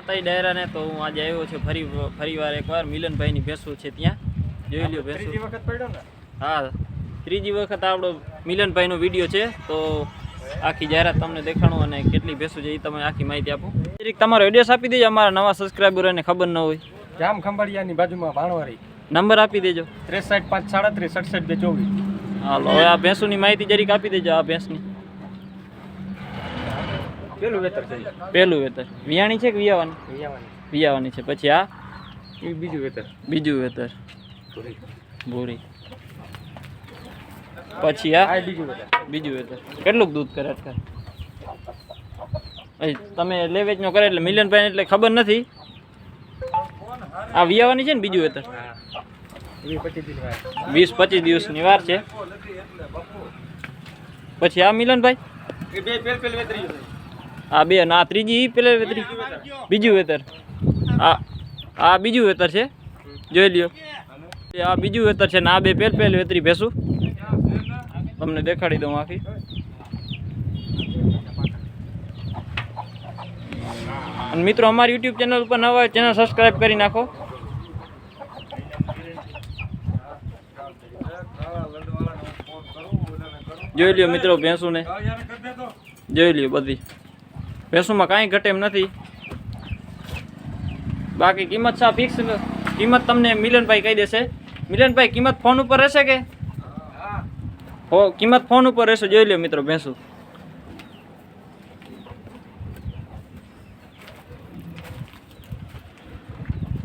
માતાજી ડાયરાને તો હું આજે આવ્યો છું. ફરી ફરી વાર એકવાર. મિલનભાઈની ભેંસું છે ત્યાં. જોઈ લ્યો ભેંસું. ત્રીજી વખત પડ્યો ને? હા. ત્રીજી વખત આપણો મિલનભાઈનો વીડિયો છે. તો આખી જાહેરાત તમને દેખાણું અને કેટલી ભેંસું છે એ તમે આખી માહિતી આપો. એક તમારો એડ્રેસ આપી દેજો. અમારા નવા સબસ્ક્રાઈબરોને ખબર ન હોય. જામ ખંભાળિયાની બાજુમાં ભાણવારી. નંબર આપી દેજો. ત્રેસઠ પાંચ સાડત્રીસ સડસઠ બે ચોવીસ. હાલો હવે આ ભેંસુની માહિતી જરીક આપી દેજો આ ભેંસની. પેલું વેતર છે. પહેલું વેતર. વિયાણી છે કે વિયાવાની? વિયાવાની. વિયાવાની છે. પછી આ? બીજું વેતર. બીજું વેતર. ભૂરી. પછી આ? બીજું વેતર. બીજું વેતર. કેટલું દૂધ કરે અત્યારે તમે લે વેચનો કરે એટલે મિલનભાઈ એટલે ખબર નથી. આ વિયાવાની છે ને બીજું વેતર? વીસ પચીસ દિવસની વાર છે. પછી આ મિલનભાઈ? આ બે ના ત્રીજી પેલે વેતરી બીજું વેતર. આ આ બીજું વેતર છે. જોઈ લ્યો. આ બીજું વેતર છે, ને આ બે પેલ પેલ વેતરી ભેસું. તમને દેખાડી દઉં આખી. મિત્રો, અમારી યુટ્યુબ ચેનલ ઉપર નવા ચેનલ સબસ્ક્રાઈબ કરી નાખો. જોઈ લ્યો મિત્રો ભેંસું ને જોઈ લ્યો બધી. ભેંસુમાં કાંઈ ઘટે એમ નથી. બાકી કિંમત સા ફિક્સ કિંમત તમને મિલનભાઈ કહી દેશે. મિલનભાઈ, કિંમત ફોન ઉપર રહેશે કે? હો, કિંમત ફોન ઉપર રહેશે. જોઈ લ્યો મિત્રો ભેંસું.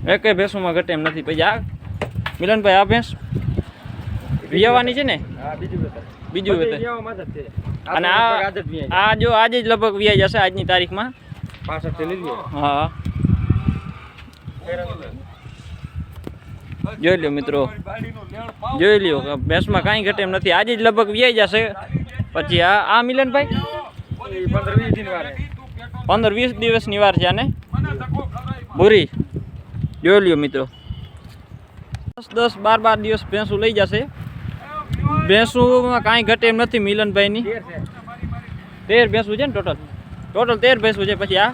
એકે ભેંસોમાં ઘટે એમ નથી. પછી આ, મિલનભાઈ, આ ભેંસ? વિયાવાની છે ને? હા બીજું છે. અને આ આ જો આજે જ લગભગ વ્યાજ જશે આજની તારીખમાં. હા. જોઈ લ્યો મિત્રો. જોઈ લ્યો ભેંસમાં કાંઈ ઘટે એમ નથી. આજે જ લગભગ વ્યાઈ જશે. પછી આ આ મિલનભાઈ? પંદર વીસ દિવસની વાર છે આને? ભૂરી. જોઈ લ્યો મિત્રો. દસ દસ બાર બાર દિવસ ભેંસું લઈ જશે. ભેંસુમાં કાંઈ ઘટે એમ નથી મિલનભાઈની. તેર ભેંસું છે ને ટોટલ ટોટલ તેર ભેંસું છે. પછી આ?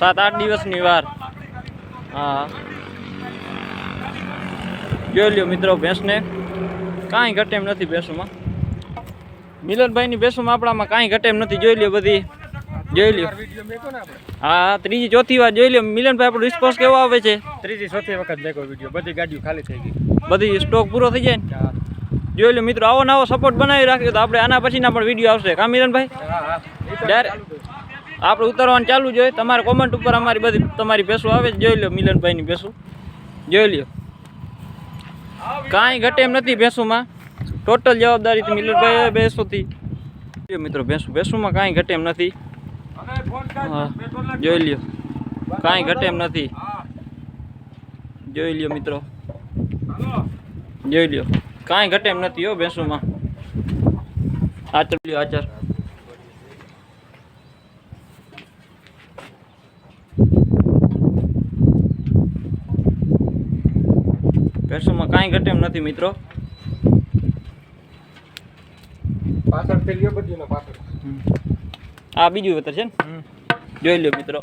સાત આઠ દિવસની વાર. હા. જોઈ લ્યો મિત્રો ભેંસને. કાંઈ ઘટે એમ નથી ભેંસુમાં. મિલનભાઈની ભેંસુમાં આપણામાં કાંઈ ઘટે એમ નથી. જોઈ લ્યો બધી. જોઈ લ્યો. હા ત્રીજી ચોથી વાર જોઈ લ્યો. મિલનભાઈ આપણો રિસ્પોન્સ કેવો આવે છે? ત્રીજી ચોથી વખત મેકો વીડિયો બધી ગાડીઓ ખાલી થઈ ગઈ. બધી સ્ટોક પૂરો થઈ જાય ને? જોઈ લો મિત્રો, આવો નવો સપોર્ટ બનાવી રાખ્યો તો આપણે આના પછીના પણ વીડિયો આવશે. કા મિલનભાઈ? હા હા એ તો જ્યારે ચાલુ જ હોય. આપણે ઉતારવાનું ચાલુ જોઈએ તમારે કોમેન્ટ ઉપર અમારી બધી, તમારી ભેંસું આવે જોઈ લો મિલનભાઈની ભેસું. જોઈ લ્યો કાંઈ ઘટે એમ નથી ભેંસુમાં. ટોટલ જવાબદારી મિલનભાઈ ભેંસુથી. મિત્રો, ભેંસું, ભેંસુમાં કાંઈ ઘટે એમ નથી. જોઈ લ્યો કાંઈ ઘટે એમ નથી. જોઈ લ્યો મિત્રો. જોઈ લ્યો. કાંઈ ઘટે એમ નથી હો ભેંસુમાં. આચર લ્યો આચર. ભેંસુમાં કાંઈ ઘટે એમ નથી મિત્રો. પાછળથી લ્યો બધી પાછળ. આ બીજું વતર છે ને? જોઈ લ્યો મિત્રો.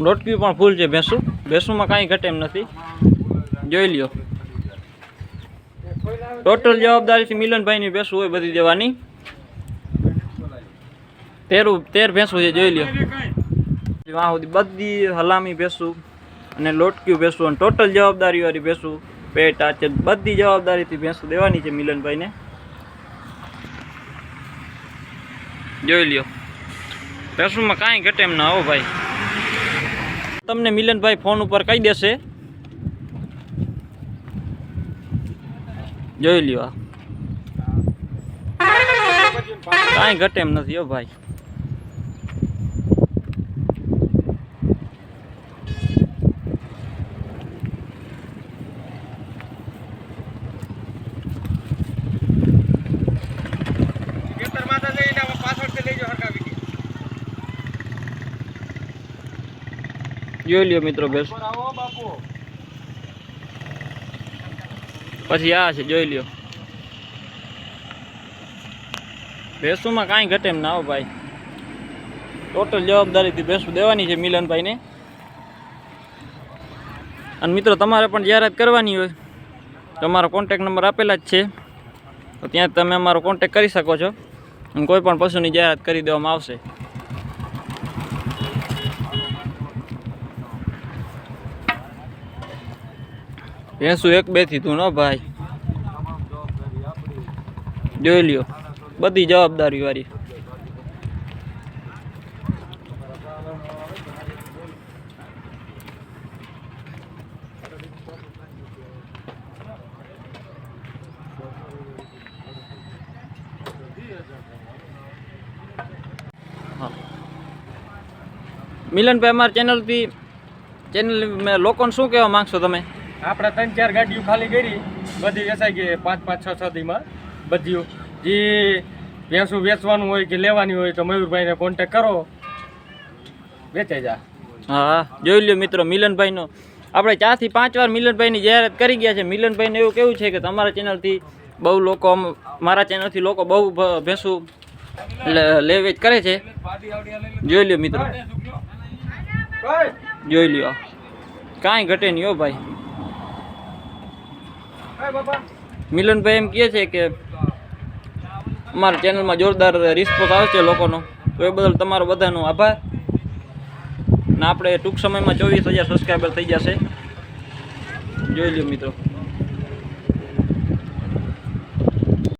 લોટકી પણ ફૂલ છે ભેંસું. ભેંસુંમાં કાંઈ ઘટે એમ નથી. જોઈ લ્યો. ટોટલ જવાબદારીથી મિલનભાઈની ભેંસું હોય બધી દેવાની. તેરું, તેર ભેંસું છે, જોઈ લ્યો. વાહ સુધી બધી હલામી ભેંસું અને લોટક્યું ભેંસું અને ટોટલ જવાબદારીવાળી ભેંસું. પેટ, આચે બધી જવાબદારીથી ભેંસું દેવાની છે મિલનભાઈને. જોઈ લ્યો. ભેંસુંમાં કાંઈ ઘટે એમ ના હો ભાઈ. તમને મિલનભાઈ ફોન ઉપર કહી દેશે. જોઈ લ્યો કાંઈ ઘટે એમ નથી હો ભાઈ. જોઈ લ્યો મિત્રો ભેંસ પછી આ છે, જોઈ લ્યો. ભેંસુમાં કાંઈ ઘટે એમ ના હો ભાઈ. ટોટલ જવાબદારીથી ભેંસું દેવાની છે મિલનભાઈને. અને મિત્રો તમારે પણ જાહેરાત કરવાની હોય. તો અમારો કોન્ટેક નંબર આપેલા જ છે. તો ત્યાં તમે અમારો કોન્ટેક કરી શકો છો. અને કોઈ પણ પશુની જાહેરાત કરી દેવામાં આવશે. ભેંસું એક બેથી તું ન ભાઈ. જોઈ લ્યો. બધી જવાબદારી વાળી. હા. મિલનભાઈ, અમારી ચેનલથી ચેનલ લોકોને શું કહેવા માંગશો તમે? આપણે ત્રણ ચાર ગાડીઓ ખાલી કરી બધી વેચાઈ ગઈ પાંચ પાંચ છ છ બધીઓ. જે ભેંસું વેચવાનું હોય કે લેવાની હોય તો મયુરભાઈને કોન્ટેક કરો. વેચાઈ જા. હા જોઈ લ્યો મિત્રો મિલનભાઈનો. આપણે ચારથી પાંચ વાર મિલનભાઈની જાહેરાત કરી ગયા છે. મિલનભાઈને એવું કેવું છે કે તમારા ચેનલથી બહુ લોકો મારા ચેનલથી લોકો બહુ ભેંસું લે- લે વેચ કરે છે. જોઈ લ્યો મિત્રો. જોઈ લ્યો. કાંઈ ઘટે નહીં હો ભાઈ. મિલનભાઈ એમ કહે છે કે અમારા ચેનલમાં જોરદાર રિસ્પોન્સ આવે છે લોકોનો. તો એ બદલ તમારો બધાનો આભાર. ને આપણે ટૂંક સમયમાં ચોવીસ હજાર સબસ્ક્રાઈબર થઈ જશે. જોઈ લ્યો મિત્રો.